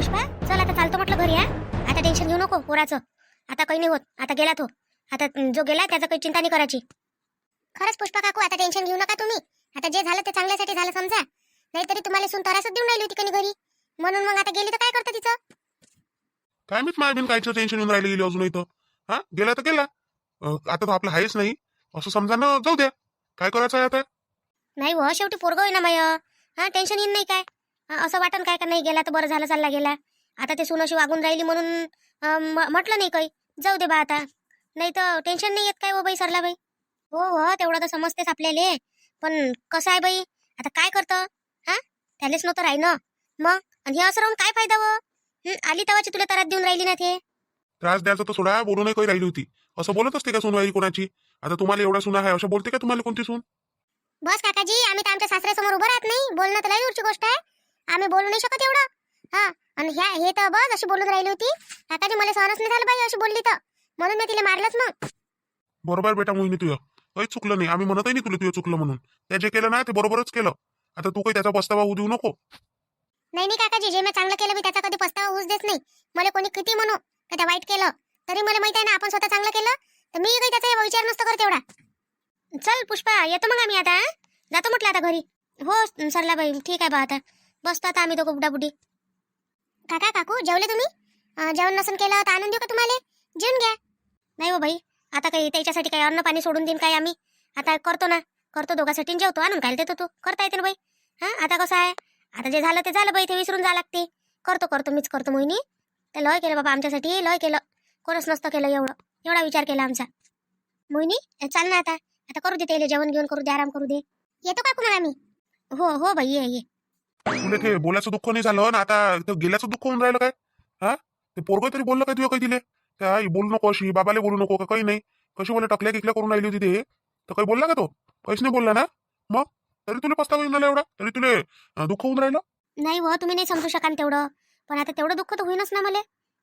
पुष्पा चल आता चालतो म्हटलं घरी हा? आता टेन्शन घेऊ नको पोराचं. आता काही नाही होत. आता गेला तो आता जो गेला त्याचं काही चिंता नाही करायची. खरंच पुष्पा काकू आता टेन्शन घेऊ नका तुम्ही. आता जे झालं ते चांगल्यासाठी झालं समजा. नाहीतरी तुम्हाला सून तरासच देऊन राहिली होती कणी घरी. म्हणून मग आता गेली तर काय करतं तिचं? काय मी माय बिन कायचं टेन्शन येऊन राहिले गेली अजून इथं. हा? गेला तर गेला. अं, आता तो आपला आहेच नाही. असं समजा ना जाऊ द्या. काय करायचं आहे आता? नाही हो शेवटी पोरगं होईना माय. हा टेन्शन येईन नाही काय? हा, असं वाटन काय का नाही गेला तर बरं झालं चालला गेला. आता ते सुनाशी वागून राहिली म्हणून म्हटलं नाही काही. जाऊ दे बा आता. नाही तर टेन्शन नाही येत काय हो बाई सरला बाई? हो हो तेवढं तर समजतेच आपल्याला. पण कसं आहे बाई? आता काय करतं? हा? त्यालेच नव्हतं राही ना मग? आणि हे असं राहून काय फायदा व हं, आली तवाची तुला तरात देऊन राहिली ना ते? त्रास द्यायचा तर सोडा बोलू नाही काही राहिली होती. असं बोलत असते का सुनवाई कोणाची? आता तुम्हाला एवढा सुना आहे असं बोलते का तुम्हाला कोणती सून? बस काकाजी आम्ही तर आमच्या सासऱ्यासमोर उभं राहत नाही. बोलणं तर लई गोष्ट आहे. आम्ही बोलू नाही शकत एवढं. हा आणि ह्या हे तर बस अशी बोलून राहिली होती. काकाजी मला सहनच नाही झालं बाई अशी बोलली तर. म्हणून मी तिला मारलंच मग. बरोबर बेटा मोहिनी तुझं. काही चुकलं नाही. आम्ही म्हणतही नाही तुला तुझं चुकलं म्हणून. त्या जे केलं ना ते बरोबरच केलं. आता तू काही त्याचा पस्तावा होऊ देऊ नको. नाही नाही काकाजी जे मी चांगलं केलं मी त्याचा कधी पस्तावा होऊच देत नाही. मला कोणी किती म्हणू का त्या वाईट केलं? तरी मला माहीत आहे ना आपण स्वतः चांगलं केलं तर मी काही त्याचा विचार नसतो करत एवढा. चल पुष्पा येतो मग आम्ही आता हं? जातो म्हटलं आता घरी. हो सरला बाई ठीक आहे बा आता. बसतो आता आम्ही दोघं बुडाबुडी. काका काकू जेवले तुम्ही? जेवण नसन केलं तर आणून देऊ का तुम्हाला? जेवून घ्या. नाही हो बाई आता काही त्याच्यासाठी काही अन्न पाणी सोडून देईन काय आम्ही? आता करतो ना करतो दोघांसाठी जेवतो आणून खायला देतो तू. करता येते ना बाई. हा आता कसं आहे? आता जे झालं ते झालं बाई ते विसरून जा लागते. करतो करतो मीच करतो मोहिनी. ते लय केलं बाबा आमच्यासाठी लय केलं. कोणच नसतं केलं एवढं. एवढा विचार केला आमचा. मोहिनी चाल ना आता. आता करू दे त्याला जेवण घेऊन करू दे आराम करू दे. येतो का मग आम्ही. हो हो बाई ये ये. तुला ते बोलायचं दुःख नाही झालं ना आता ते गेल्याचं दुःख होऊन राहिलं काय? हा? ते पोरग तरी बोललं काय तुझ्या काही दिले त्या आई बोलू नको अशी बाबाला बोलू नको का काही नाही. कशी बोला टकल्या किकल्या करून राहिली होती ते. तर काही बोलला का तो? काहीच नाही बोलला ना? मग? तरी तुला पस्तावा येऊन एवढा? तरी तुला दुःख होऊन राहिलं? नाही हो तुम्ही नाही समजू शकाल तेवढं. पण आता तेवढं दुःख तर होईनच ना मला.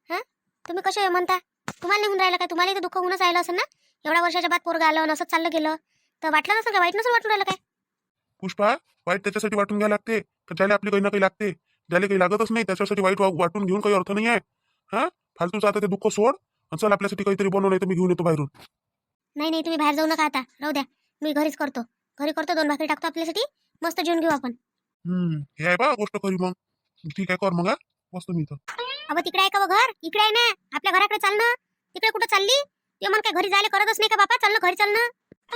हा? तुम्ही कसे म्हणता? तुम्हाला नाही होऊन राहिलं काय? तुम्हाला दुःख होऊनच राहिलं असं ना? एवढ्या वर्षाच्या बाद पोरगा आलं असंच चाललं गेलं. तर वाटलं नसेल का? वाईट नसेल वाटून राहिलं काय? पुष्पा वाईट त्याच्यासाठी वाटून घ्यायला लागते. तर ज्याला आपली काही ना काही लागते. ज्याला काही लागतच नाही. त्याच्यासाठी वाईट वा- वाटून घेऊन काही अर्थ नाही आहे हा? फालतूचं आता ते दुःख सोड आणि चल आपल्यासाठी काहीतरी बनव नाही तर मी घेऊन येतो बाहेरून. नाही नाही तुम्ही बाहेर जाऊ नका आता. राहू द्या. मी घरीच करतो. घरी करतो दोन भाकरी टाकतो आपल्यासाठी. मस्त जेवून घेऊ आपण. हम्म. हे आहे बा गोष्ट खरी मग. ठीक आहे कर मग हा. बसतो मी इथं. अबा तिकडे आहे का व घर? इकडे आहे ना. आपल्या घराकडे चाल ना तिकडे कुठं चालली? ते मग काय घरी जायला करतच नाही का बापा? चाललं घरी चाल ना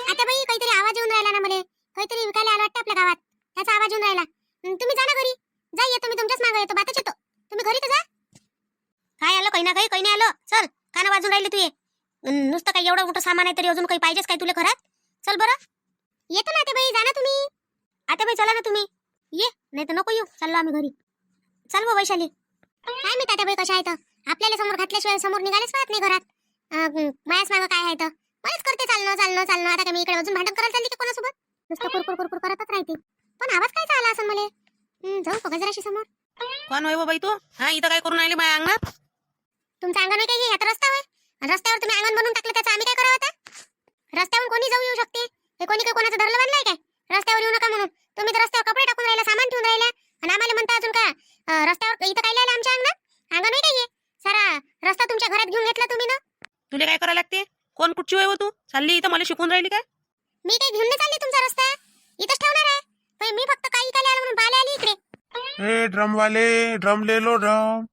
आता बाई काहीतरी आवाज येऊन राहिला ना मला. काहीतरी विकायला आलं वाटतं आपल्या गावात. त्याचा आवाज येऊन राहिला. तुम्ही जा ना घरी. जा येतो मी तुमच्याच मागे येतो बातच येतो. तुम्ही घरी तर जा. काय आलं काही ना काही काही नाही आलं. चल काना वाजून राहिली तू ये नुसतं काही एवढं मोठं सामान आहे तरी अजून काही पाहिजेच काय तुला घरात? चल बरं. येतो ना ते बाई जा ना तुम्ही. आता बाई चला ना तुम्ही. ये नाही तर नको येऊ. चाललो आम्ही घरी. चल बा वैशाली. काय मी तात्याबाई कशा आहेत. आपल्याला समोर घातल्याशिवाय समोर निघालेच पाहत नाही घरात. मायाच मागं काय आहे तर. मलाच करते चालणं चालणं चालणं. आता मी इकडे अजून भांडण करायला चालली की कोणासोबत? नुसतं कुरकुर कुरकुर करतच राहते. पण आवाज काय चाललं असं जाऊ बघा जराशी समोर कोण होय बाई तू? हा इथं काय करून राहिली माझ्या अंगात तुमचं अंगण आहे आता रस्ता होय. आणि रस्त्यावर तुम्ही अंगण बनवून टाकलं त्याचं आम्ही काय करावं आता? रस्त्यावर कोणी जाऊ येऊ शकते? हे कोणी काय कोणाचं धरलं बांधलंय काय? रस्त्यावर येऊ नका म्हणून. तुम्ही तर रस्त्यावर कपडे टाकून राहिला सामान ठेवून राहिला. आणि आम्हाला म्हणता अजून का अं, रस्त्यावर इथं काय लिहिलं आमच्या अंगणात? अंगण आहे काय हे? सारा रस्ता तुमच्या घरात घेऊन घेतला तुम्ही ना? तुला काय करायला लागते? कोण कुठची होय हो तू? चालली इथं मला शिकून राहिली काय? मी काही घेऊन नाही चालली तुमचा रस्ता? इथंच ठेवणार आहे. पण मी फक्त काय ए ड्रम वाले ड्रम ले लो ड्रम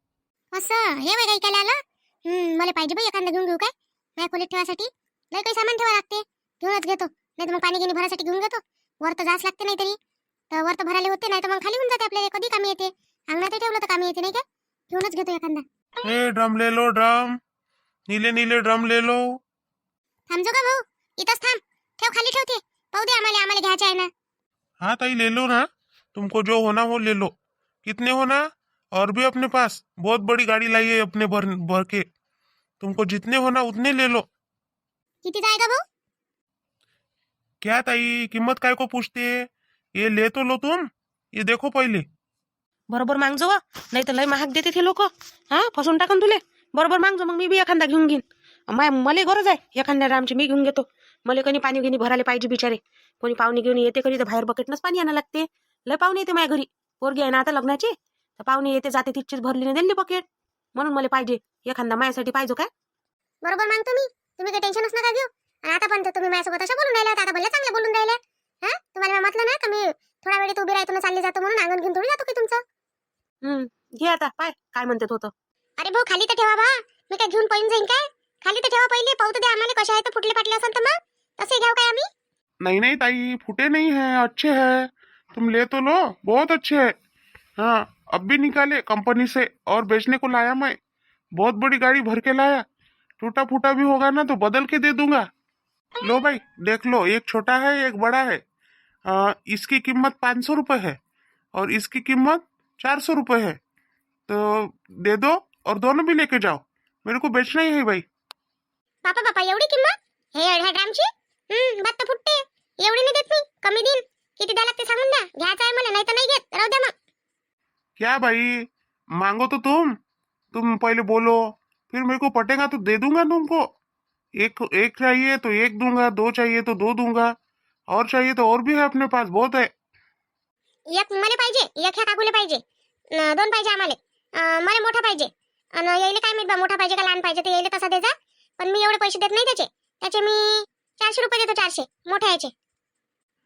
असं हे काही काय आलं. हम्म, मला पाहिजे बाई एखादा घेऊन घेऊ काय? नाही खोलीत ठेवासाठी. लय काही सामान ठेवा लागते. घेऊनच घेतो. नाही तर मग पाणी गिनी भरासाठी घेऊन घेतो. वर तर जास लागते नाही तरी तर वर तर भरायला होते नाही तर मग खाली होऊन जाते आपल्याला. कधी कामी येते? अंगणात ठेवलं तर कामी येते नाही का? घेऊनच घेतो एखादा. ए ड्रम ले लो ड्रम नीले नीले ड्रम ले लो. थांबजो का भाऊ. इथंच थांब. ठेव खाली ठेवते. पाहू दे आम्हाला आम्हाला घ्यायचे आहे ना. हाँ ताई ले लो ना. तुमको जो होना वो ले लो. कितने होना और भी अपने पास। बहुत बड़ी गाड़ी लाई है अपने भर भर के। तुमको जितने होना उतने ले लो। किती का भाऊ क्या ताई कीमत काय को पूछते ये ले तो लो तुम। ये देखो पहले। बरोबर मागजो वा। नाही तर लय महाग देते ते लोक हा फसून टाकन तुले। बरोबर मागजो मग मी बी एखादा घेऊन घेईन। माय मला गरज आहे एखाद्या आमची मी घेऊन घेतो. मला कोणी पाणी गिनी भरायला पाहिजे बिचारे. कोणी पाहुणे घेऊन येते कधी तर बाहेर बकेटनंच पाणी आणायला लागते. लय पाहुणे येते माझ्या घरी. पोरगी आहे ना आता लग्नाची? तर पाहुणे येते जाते तिथचीच भरली नाही दिली बकेट म्हणून मला पाहिजे एखादा माझ्यासाठी पाहिजे काय? बरोबर मागतो मी. तुम्ही काही टेन्शनच नका घेऊ. आणि आता पण तुम्ही माझ्यासोबत अशा बोलून राहिल्या आता भले चांगलं बोलून राहिल्या हा? तुम्हाला मी म्हटलं ना का मी थोडा वेळ उभी राहतो ना चालली जातो म्हणून अंगण घेऊन थोडी जातो की तुमचं? हम्म घे आता पाय काय म्हणतात होतं. अरे भाऊ खाली तर ठेवा बा. मी काय घेऊन पळून जाईन काय? खाली तर ठेवा पहिले पाहू तर द्या आम्हाला कशा आहे तर फुटले फाटले असेल तर मग. तसे घ्याव काय आम्ही? नहीं नहीं ताई फूटे नहीं है अच्छे हैं तुम ले तो लो बहुत अच्छे है। हाँ अब भी निकाले कंपनी से और बेचने को लाया मैं। बहुत बड़ी गाड़ी भर के लाया। टूटा फूटा भी होगा ना तो बदल के दे दूँगा। लो भाई देख लो एक छोटा है एक बड़ा है। आ, इसकी कीमत पाँच सौ रुपये है और इसकी कीमत चार सौ रुपये है। तो दे दो और दोनों भी लेके जाओ। मेरे को बेचना ही है भाई। बापा बापा एवढी किंमत? हे ह्या ड्रामची हम्म बात तर फुटते। एवढी नाही देत कमी देईन किती द्या लागते सांगून द्या. घ्यायचं आहे मला नाही तर नाही घेत. राहू द्या मग. क्या भाई? मांगो तो तुम. तुम पहले बोलो. फिर मेरे को पटेगा तो दे दूंगा तुमको. एक एक चाहिए तो एक दूंगा दो चाहिए तो दो दूंगा. और चाहिए तो और भी है अपने पास बहुत है. एक मला पाहिजे एक ह्या काकूला पाहिजे. न, दोन पाहिजे आम्हाला. अं, मला मोठा पाहिजे. आणि यायले काय माहीत बा मोठा पाहिजे का लहान पाहिजे ते यायले तसा द्यायचा. पण मी एवढे पैसे देत नाही त्याचे. त्याचे मी चारशे रुपये देतो चारशे. मोठ्या याचे.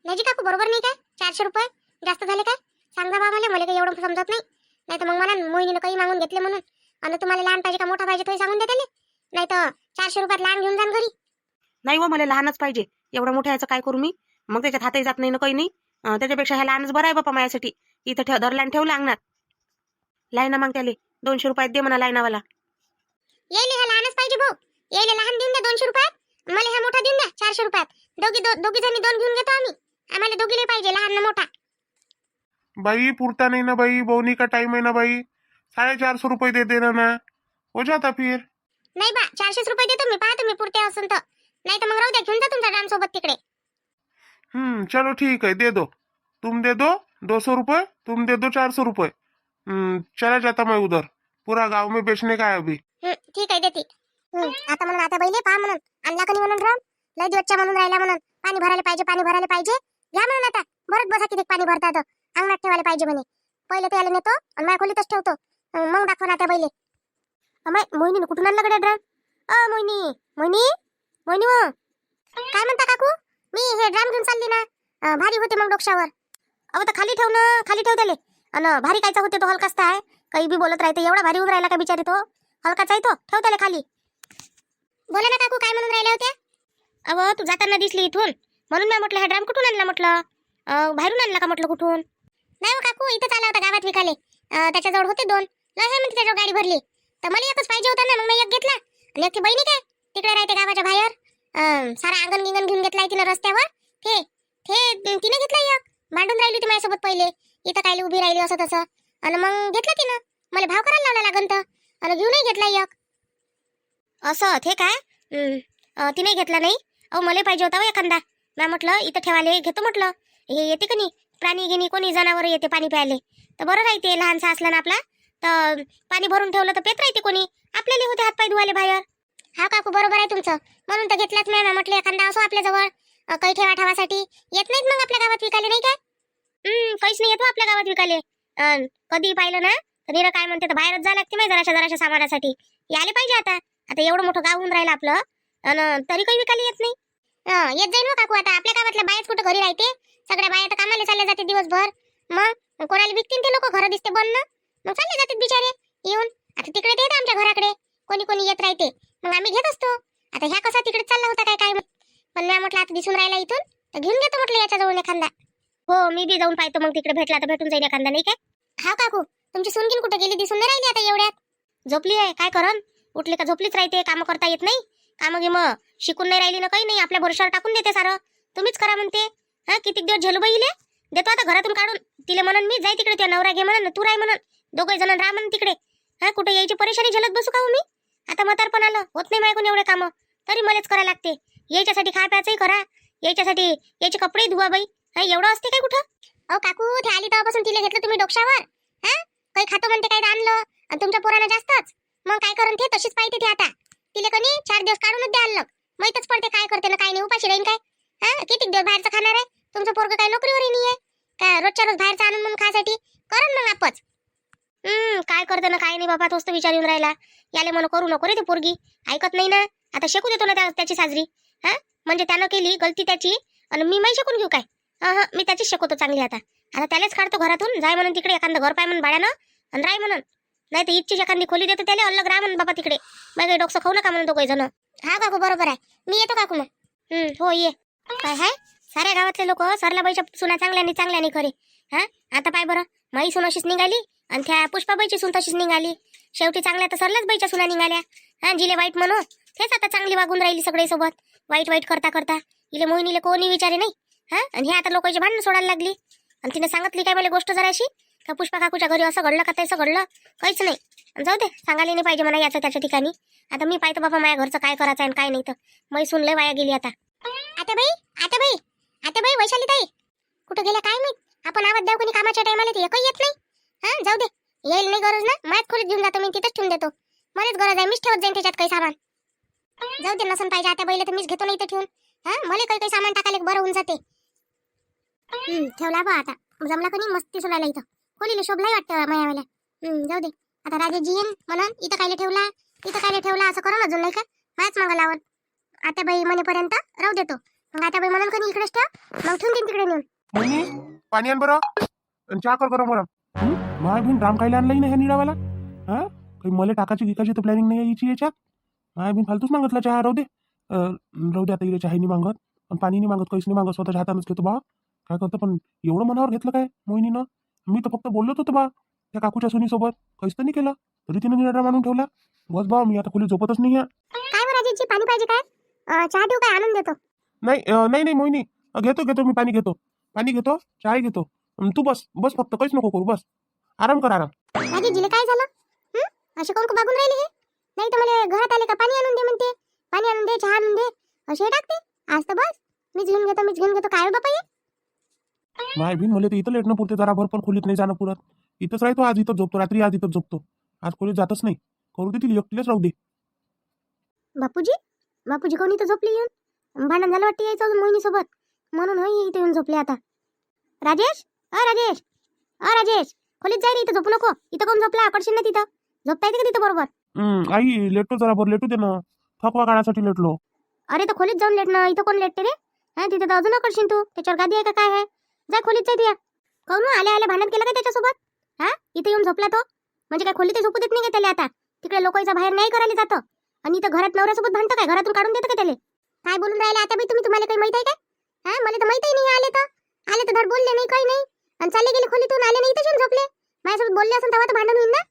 नाही काकू बरोबर नाही काय? चारशे रुपये? जास्त झाले काय? सांगा बा मला मला काही एवढं समजत नाही. नाही तर मग मला मोहिनीनं काही मागून घेतले म्हणून. आणि तुम्हाला लहान पाहिजे का मोठा पाहिजे तरी सांगून त्याले. नाही तर चारशे रुपयात लहान घेऊन जाण घरी. नाही हो मला लहानच पाहिजे. एवढं मोठं याचं काय करू मी? मग त्याच्यात हातही जात नाही ना काही नाही. त्याच्यापेक्षा ह्या लहानच बरं आहे बापा माझ्यासाठी. इथं ठेव धरला आणि ठेवला अंगणात लाईना मग त्याले. दोनशे रुपयात दे म्हणा लाईनावाला. यायले ह्या लहानच पाहिजे भाऊ. यायले लहान देऊन द्या दोनशे रुपयात. मला ह्या मोठा देऊन द्या चारशे रुपयात. दोघी दो, दोघी जणी दोन घेऊन घेतो आम्ही. आम्हाला दोघीला पाहिजे लहान ना मोठा. भाई पुरता नहीं ना भाई बोनी का टाइम है ना भाई साढ़े चार सौ रुपये दे देना ना हो जाता फिर. नाही बा चारशेच रुपये देतो मी पहा तुम्ही पुरते असून तर. नाही तर मग राहू द्या घेऊन जा तुमच्या ड्राम सोबत तिकडे. हम्म चलो ठीक है दे दो. तुम दे दो दो सौ रुपये तुम दे दो चार सौ रुपये. हम्म, चला जाता मैं उधर. पूरा गांव में बेचने का है अभी. हं, ठीक आहे देते. हं, आता म्हणून आता बैले पहा म्हणून. आणला कधी म्हणून ड्रम लय दिवसच्या म्हणून राहिला म्हणून. पाणी भरायला पाहिजे पाणी भरायला पाहिजे. घ्या म्हणून आता भरत बसा किती पाणी भरतात. अंगणात ठेवायला पाहिजे म्हणे. पहिले त्याला नेतो आणि माझ्या खोलीतच ठेवतो. मग दाखवा ना त्या बैले. अमाय मोहिनी कुठून आणला कडे ड्रम? अ मोहिनी मोहिनी मोहिनी मग काय म्हणता काकू? मी हे ड्रम घेऊन चालली ना. भारी होते मग डोक्यावर अहो तर खाली ठेव ना खाली ठेव त्याले अन भारी कायचा होते तो हलकाच आहे. काही बी बोलत राहते एवढा भारी होऊन राहिला का बिचारी तो? हलकाचा आहे तो. ठेव त्याला खाली. बोला ना काकू काय म्हणून राहिल्या होत्या अहो तू जाताना दिसली इथून. म्हणून मी म्हटलं हा ड्राम कुठून आणला? म्हटलं बाहेरून आणला का? म्हटलं कुठून? नाही हो काकू इथंच आला होता गावात विकाले. त्याच्याजवळ होते दोन. लय आहे म्हणते त्याच्यावर गाडी भरली. तर मला एकच पाहिजे होता ना मग मी एक घेतला. आणि एक ती बहिणी काय? तिकडे राहते गावाच्या बाहेर. सारा अंगण गिंगण घेऊन घेतलाय तिनं रस्त्यावर. ते ते तिने घेतला एक. भांडून राहिली होती माझ्यासोबत पहिले. इथं काय उभी राहिली असं तसं. आणि मग घेतलं तिनं. मला भाव करायला लावला लागन तर. आणि घेऊनही घेतला एक. असं ते काय? तिने घेतला नाही. अहो मला पाहिजे होता हो एखादा. मी म्हटलं इथं ठेवाले घेतो म्हटलं. हे येते का नाही? प्राणी गिनी कोणी जनावर येते पाणी प्यायले? तर बरं राहते लहानसा असला ना आपला. तर पाणी भरून ठेवलं तर पेत राहते कोणी? आपल्याला होते हातपाय धुवाले बाहेर. हा काकू बरोबर आहे तुमचं. म्हणून तर घेतलाच मी म्हटलं एखादा असो आपल्याजवळ काही ठेवा ठेवासाठी. येत नाहीत मग आपल्या गावात विकाले नाही काय? हम्म काहीच नाही येतो हो आपल्या गावात विकाले कधी पाहिलं ना तर निरं काय म्हणते तर बाहेरच जा लागते माहिती जराशा जराशा सामानासाठी. यायला पाहिजे आता. आता एवढं मोठं गाव होऊन राहिलं आपलं. अन् तरी काही विकायला येत नाही. येत जाईल हो काकू आता आपल्या गावातल्या बायाच कुठं घरी राहते? सगळ्या बाया तर कामाला चालल्या जाते दिवसभर. मग? कोणाला विकतील ते लोक? घर दिसते बंद. मग चालले जातात बिचारे येऊन. आता तिकडे ते येत आमच्या घराकडे. कोणी कोणी येत राहते. मग आम्ही घेत असतो. आता ह्या कसा तिकडे चालला होता काय काय? पण मी म्हटलं आता दिसून राहिला इथून तर घेऊन घेतो म्हटलं याच्याजवळ एखादा. हो मी बी जाऊन पाहतो मग तिकडे. भेटला तर भेटून जाईल एखादा नाही काय? हा काकू तुमची सुनगीन कुठे गेली? दिसून नाही राहिली आता एवढ्यात. झोपली आहे काय करन उठली का झोपलीच राहते कामं करता येत नाही. कामं गे मग शिकून नाही राहिली ना काही नाही आपल्या भरोशावर टाकून देते सारं. तुम्हीच करा म्हणते. हा किती दिवस झेलू बाईले देतो आता घरातून काढून. तिला म्हणून मी जाई तिकडे त्या नवरा घे म्हणून तू राय म्हणून. दोघे जण राहा म्हणून तिकडे. हा कुठे यायची परेशानी झेलत बसू का हो मी? आता म्हातारपण आलं होत नाही मायकून एवढे कामं. तरी मलाच करायला लागते. यायच्यासाठी खा प्यायचंही करा. यायच्यासाठी याचे कपडे धुवा बाई. हा एवढं असते काय कुठं? अहो काकू ते आली तेव्हापासून तिला घेतलं तुम्ही डोक्षावर हा काही खातो म्हणते काही आणलं. आणि तुमच्या पोरानं जास्तच. मग काय करून ते तशीच पाहिजे ते आता. तिला कनी चार दिवस काढूनच द्यायला माहितच पडते काय करते ना काय नाही उपाशी राहीन काय? हा? किती दिवस बाहेरचं खाणार आहे? तुमचं पोरग काय नोकरीवर नाही आहे काय रोजच्या रोज बाहेरचं आणून म्हणून खायसाठी? करण मग आपच. हम्म काय करते ना काय नाही बाबा तोच तर विचार येऊन राहिला. याले म्हणून करू नको रे ते पोरगी. ऐकत नाही ना? आता शेकू देतो ना त्या- त्याची साजरी. हा? म्हणजे त्यानं केली गलती त्याची. आणि मी नाही शिकून घेऊ काय? हा हा मी त्याचीच शिकवतो चांगली आता. आता त्यालाच काढतो घरातून. जाय म्हणून तिकडे एखादं घर पाय म्हणून भाड्यानं. आणि राय म्हणून. नाही तर इच्छी एखादी खोली देतो त्याला अलग राह म्हणून बाबा तिकडे. मग काही डोकं खाऊ नका म्हणून दोघे जण. हा काकू बरोबर आहे. मी येतो काकू मग. हो ये. काय हाय? साऱ्या गावातले लोक सरलाबाईच्या सुना चांगल्या आणि चांगल्या नाही खरे. हा? आता पाय बरं. माई सून अशीच निघाली आणि त्या पुष्पाबाईची सून तशीच निघाली. शेवटी चांगल्या तर सरलाच बाईच्या सुना निघाल्या. हा जिले वाईट म्हणू. तेच आता चांगली वागून राहिली सगळे सोबत. वाईट वाईट करता करता. इले मोहिनीले कोणी विचारे नाही. हा? आणि हे आता लोकांचे भांडण सोडायला लागली. आणि तिने सांगितली काय मला गोष्ट जराशी? का पुष्पा काकूच्या घरी असं घडलं का? तसं घडलं? काहीच नाही. जाऊ दे सांगायला नाही पाहिजे म्हणा याचं त्याच्या ठिकाणी. आता मी पाहतो बाबा माझ्या घरचं काय करायचं आणि काय नाही तर. मै सुनलंय वाया गेली आता. आता बाई आता बाई आता बाई वैशाली ताई कुठं गेल्या काय माहीत? आपण आवाज द्याव कोणी कामाच्या टायमाला ते एकही येत नाही. हा जाऊ दे. येईल नाही गरज ना? माझ्याच खोलीत घेऊन जातो मी तिथंच ठेवून देतो. मलाच गरज आहे मीच ठेवत जाईन त्याच्यात काही सामान. जाऊ दे नसन पाहिजे आता बैल तर मीच घेतो नाही तर ठेवून. हा मला काही काही सामान टाकायला बरं होऊन जाते. ठेवला बा आता. जमला कोणी मस्ती सोडायला इथं. खोलीला शोभलाही वाटतं मायावाल्या? जाऊ दे आता राजेजी येईन म्हणून इथं कायले ठेवला इथं कायले ठेवला असं करून अजून नाही का? मायाच मागं लावून. आता म्हणेपर्यंत राहू देतो. मग आता म्हणून कधी इकडेच ठेव मग ठेवून देईन तिकडे नेऊन. मोहिनी पाणी आण बरं. चहा कर गरम गरम. माय बिन राम कायला आणलाही नाही ह्या निळावाला हा? काही मला टाकाची गिकायची तर प्लॅनिंग नाही यायची याच्यात? माय बिन फालतूच मागतला चहा राहू दे. राहू दे आता इकडे चहा नाही मागत. आणि पाणी नाही मागत काहीच नाही मागत स्वतःच्या हातानंच घेतो बा काय करतो पण एवढं मनावर घेतलं काय मोहिनीनं? मी तर फक्त बोललोच होतो बा त्या काकूच्या सोनीसोबत. काहीच तर नाही केलं. तरी तिने निराडा मानून ठेवला. बस बा मी आता खोली झोपतच नाही आहे काय बरं पाणी पाहिजे काय? अं, चहा देऊ काय? आणून देतो. नाही अं, नाही नाही मोहिनी. अं, घेतो घेतो मी पाणी घेतो. पाणी घेतो चहा घेतो. अं, तू बस बस फक्त काहीच नको करू बस. आराम कर आराम. काय झालं? हं? असे कोण बागून राहिले हे? नाही तर मला घरात आले का? पाणी आणून दे म्हणते. पाणी आणून दे चहा आणून दे. असे टाकते? आज तर बस. मीच घेऊन घेतो मीच घेऊन घेतो. काय हो बापा हे? माय बिन मला तर इथं लेटणं पुरते जरा भर पण खोलीत नाही जाणं पुरत. इथंच राहतो आज इथं झोपतो रात्री आज इथंच झोपतो. आज खोलीत जातच नाही. करू दे तिला एकटीलाच राहू दे. बापूजी? बापूजी कोणी तर झोपले येऊन? भांडण झालं वाटते यायचं अजून मोहिनीसोबत? म्हणून होय इथे येऊन झोपले आता. राजेश? अ राजेश? अ राजेश? खोलीत जाय रे इथं झोपू नको. इथं कोण झोपला? आकर्षण ना तिथं. झोपता येते का तिथं बरोबर? हम्म, आई लेटतो जरा भर लेटू दे ना. थकवा काढायसाठी लेटलो. अरे तर खोलीत जाऊन लेट ना इथं कोण लेटते रे? हा तिथे तर अजून करशील तू. त्याच्यावर गादी आहे का? काय आहे? जा खोलीत जाय तुया काऊन आले आले भांडण केलं का त्याच्यासोबत? हा? इथे येऊन झोपला तो? म्हणजे काय खोलीत झोपू देत नाही का त्याला आता? तिकडे लोकांचा बाहेर नाही करायला जातं. आणि इथं घरात नवऱ्यासोबत भांडतं काय? घरातून काढून देतं का त्याला? काय बोलून राहिले आता बाई तुम्ही? तुम्हाला काही माहीत आहे काय? हा? मला तर माहितही नाही आले तर. आले तर धड बोलले नाही काही नाही. आणि चालले गेले खोलीतून आले नाही इथं येऊन झोपले. माझ्यासोबत बोलले असेल तेव्हा तर भांडण होईल ना?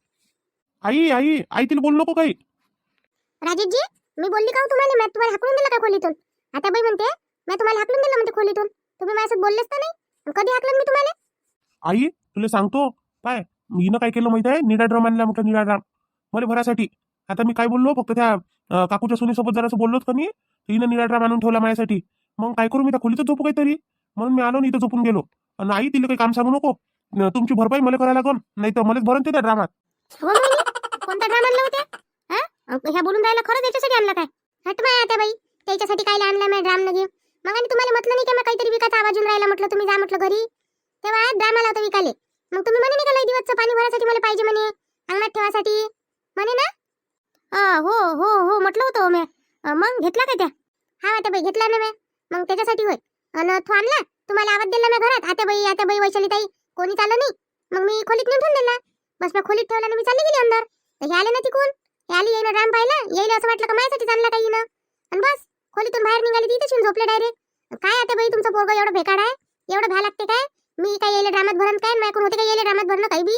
आई आई आई तिला बोल नको काही. राजेशजी मी बोलली का हो तुम्हाला? मी तुम्हाला हाकलून दिलं का खोलीतून? आता बाई म्हणते मी तुम्हाला हाकलून दिलं म्हणते खोलीतून. तुम्ही माझ्यासोबत बोललेच तर नाही. कधी हाकलं मी तुम्हाला? आई तुला सांगतो. काय हिनं काय केलं माहिती आहे? निडा ड्रम आणला म्हटलं निडा ड्रम. मला भरासाठी. आता मी काय बोललो? फक्त त्या अं, काकूच्या सोनीसोबत जरासं बोललोच का नाही तर हिनं निडा ड्रम आणून ठेवला माझ्यासाठी. मग काय करू मी? त्या खोलीतच झोपू काहीतरी. म्हणून मी आलो आणि इथं झोपून गेलो. आणि आई तिला काही काम सांगू नको. न, तुमची भरपाई मला करायला लागून. नाही तर मलाच भरून ते त्या ड्रामात. हो कोणता ड्रामा आणला हा अं, ह्या बोलून राहिला खरंच याच्यासाठी आणला काय? हट माय आता बाई. त्याच्यासाठी काय आणला मी ड्राम न घेऊ मग आणि तुम्हाला म्हटलं नाही का मग काहीतरी विकायचा आवाज येऊन राहिला म्हटलं तुम्ही जा म्हटलं घरी. तेव्हा ड्राम आला होता विकाले. मग तुम्ही म्हणे नाही का लई दिवसचं पाणी भरासाठी मला पाहिजे म्हणे अंगणात ठेवासाठी. म्हणे ना? हो हो हो म्हटलं होतं हो मी. मग घेतला का त्या? हा आता बाई घेतला ना मी. मग त्याच्यासाठी होय. आणि तो आणला. तुम्हाला आवाज दिला ना घरात. आता बाई आता बाई वैशाली ताई कोणी चाललं नाही. मग मी खोलीत नेऊन ठेवून दिला बस मग खोलीत ठेवला ना मी चालली गेली अंदर. हे आले ना तिकून. हे आली येईन राम पाहिला येईल असं वाटलं का माझ्यासाठी चालला काही ना आणि बस. खोलीतून बाहेर निघाली येऊन झोपले डायरेक्ट काय आता बाई तुमचं पोरग एवढं बेकार आहे? एवढं भ्या लागते काय? मी काय येले ड्रामात भरण काय? माझ्याकडून होते काय येले ड्रामात भरणं? काही बी?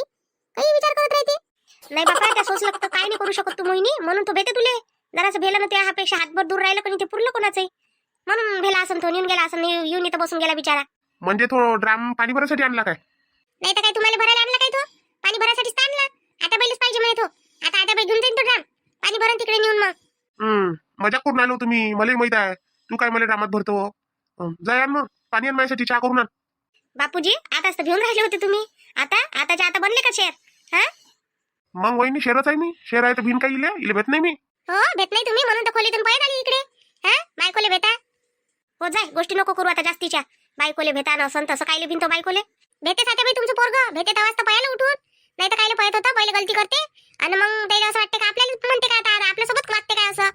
काही विचार करत राहते. नाही बाबा त्या सोच लागतं काय नाही करू शकत तू मोहिनी. म्हणून तो भेटे तुले. जरासं भेला ना त्यापेक्षा हातभर दूर राहिलं कोणी ते पुरलं कोणाचंही. म्हणून भेला असं तो येऊन गेला असं येऊन इथं बसून गेला बिचारा. म्हणजे तो ड्राम पाणी भरायसाठी आणला काय? नाही तर काय तुम्हाला भरायला आणला काय तो? पाणी भरायसाठीच तर आणला. आता बैलच पाहिजे म्हणे तो. आता आता बाई घेऊन जाईन तो ड्राम. पाणी भरण तिकडे नेऊन मग. हम्म. मजा करून आलो तुम्ही? मलाही माहीत आहे. तू काय मला ड्रामात भरतो? हं, मग. पाणी आण माझ्यासाठी चहा करून आण. बापूजी आताच तर घेऊन राहिले होते तुम्ही. आता? आताच्या आता बनले का शेर? हा? मग वहिनी शेरच आहे मी. शेर आहे तर भिन काही इले इले भेट नाही मी. हो भेट नाही तुम्ही? म्हणून तर खोलीतून पळत आली इकडे. हा? बायकोले भेटा. हो जाय. गोष्टी नको करू आता जास्तीच्या. बायकोले भेटा नसन तसं कायले भिंतो बायकोले. भेटे साथे बाई तुमचं पोरग. भेटे तेव्हाच तर पयाला उठून. नाही तर कायले पळत होता पहिले गलती करते. आणि मग त्याला असं वाटतं का आपल्याला म्हणते का आता आपल्यासोबत मागते काय असं?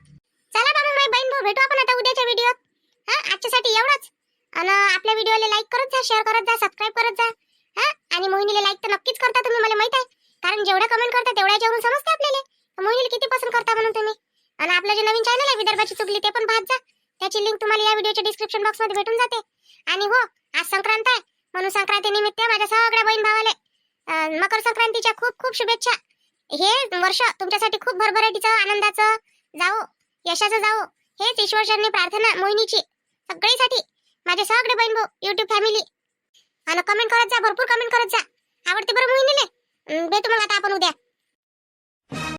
चला बाबा माझी बहीण भाऊ भेटू आपण आता उद्याच्या व्हिडिओत हा आजच्यासाठी एवढंच. आणि आपल्या व्हिडिओला लाईक करत जा शेअर करत जा सबस्क्राईब करत जा. हा आणि मोहिनीला लाईक तर नक्कीच करता तुम्ही मला माहीत आहे. कारण जेवढ्या कमेंट करता तेवढ्या जेवढून समजते आपल्याला. मोहिनीला किती पसंत करता म्हणून तुम्ही? आणि आपलं जे नवीन चॅनल आहे विदर्भाची चुकली ते पण पाहत जा. त्याची लिंक तुम्हाला या व्हिडिओच्या डिस्क्रिप्शन बॉक्समध्ये भेटून जाते. आणि हो आज संक्रांत आहे. म्हणून संक्रांती निमित्त माझ्या सगळ्या बहीण भावाले मकर संक्रांतीच्या खूप खूप शुभेच्छा. हे वर्ष तुमच्यासाठी खूप भरभराटीचं आनंदाचं जाओ यशाचं जाओ हेच ईश्वरचरणी प्रार्थना मोहिनीची. सगळीसाठी माझे सगळे बहीण भाऊ युट्यूब फॅमिली आणि कमेंट करत जा भरपूर कमेंट करत जा. आवडते बरं मोहिनीले? भेटू मग आता आपण उद्या.